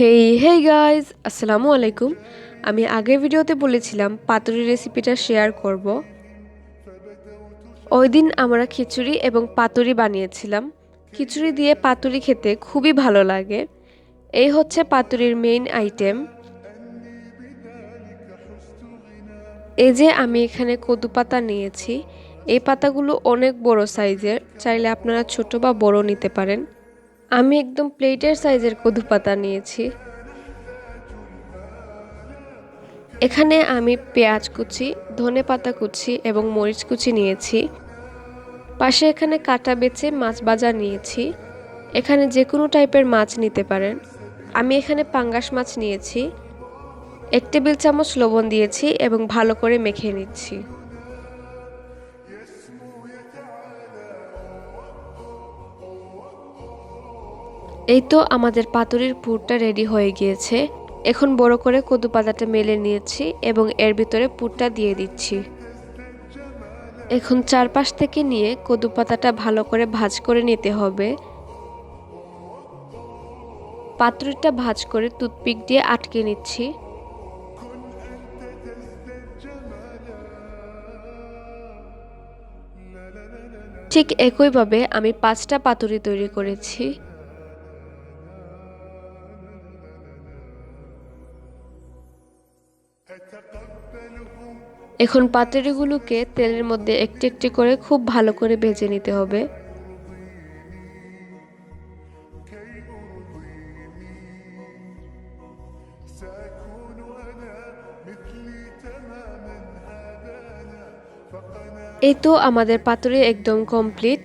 হেই hey guys আসসালামু আলাইকুম। আমি আগের ভিডিওতে বলেছিলাম পাতুরি রেসিপিটা শেয়ার করব। ওই দিন আমরা খিচুড়ি এবং পাতুরি বানিয়েছিলাম। খিচুড়ি দিয়ে পাতুরি খেতে খুবই ভালো লাগে। এই হচ্ছে পাতুরির মেইন আইটেম এই যে আমি এখানে কদু পাতা নিয়েছি। এই পাতাগুলো অনেক বড় সাইজের চাইলে আপনারা ছোট বা বড় নিতে পারেন। আমি একদম প্লেটের সাইজের কদু পাতা নিয়েছি। এখানে আমি পেঁয়াজ কুচি, ধনে পাতা কুচি এবং মরিচ কুচি নিয়েছি। পাশে এখানে কাটা বেছে মাছ বাজার নিয়েছি। এখানে যে কোনো টাইপের মাছ নিতে পারেন। আমি এখানে পাঙ্গাস মাছ নিয়েছি। এক টেবিল চামচ লবণ দিয়েছি এবং ভালো করে মেখে নিচ্ছি। এই তো আমাদের পাতুরির পুরটা রেডি হয়ে গিয়েছে। এখন বড় করে কদু পাতাটা মেলে নিয়েছি এবং এর ভিতরে পুরটা দিয়ে দিচ্ছি। এখন চারপাশ থেকে নিয়ে কদু পাতাটা ভালো করে ভাজ করে নিতে হবে। পাতুরিটা ভাজ করে টুথপিক দিয়ে আটকে নিচ্ছি। ঠিক একইভাবে আমি পাঁচটা পাতুরি তৈরি করেছি। এখন পাতুরিগুলোকে তেলের মধ্যে একটি একটি করে খুব ভালো করে ভেজে নিতে হবে। এই তো আমাদের পাতুরি একদম কমপ্লিট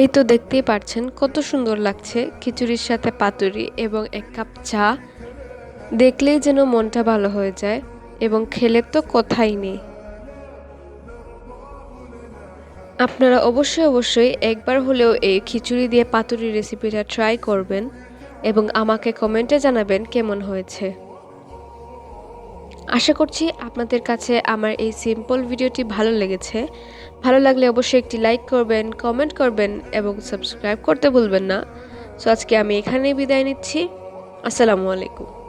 এই তো দেখতেই পারছেন কত সুন্দর লাগছে খিচুড়ির সাথে পাতুরি এবং এক কাপ চা। দেখলেই যেন মনটা ভালো হয়ে যায় এবং খেলে তো কথাই নেই। আপনারা অবশ্যই অবশ্যই একবার হলেও এই খিচুড়ি দিয়ে পাতুরি রেসিপিটা ট্রাই করবেন এবং আমাকে কমেন্টে জানাবেন কেমন হয়েছে। আশা করছি আপনাদের কাছে আমার এই সিম্পল ভিডিওটি ভালো লেগেছে। ভালো লাগলে অবশ্যই একটি লাইক করবেন কমেন্ট করবেন এবং সাবস্ক্রাইব করতে ভুলবেন না। সো আজকে আমি এখানেই বিদায় নিচ্ছি। আসসালামু আলাইকুম।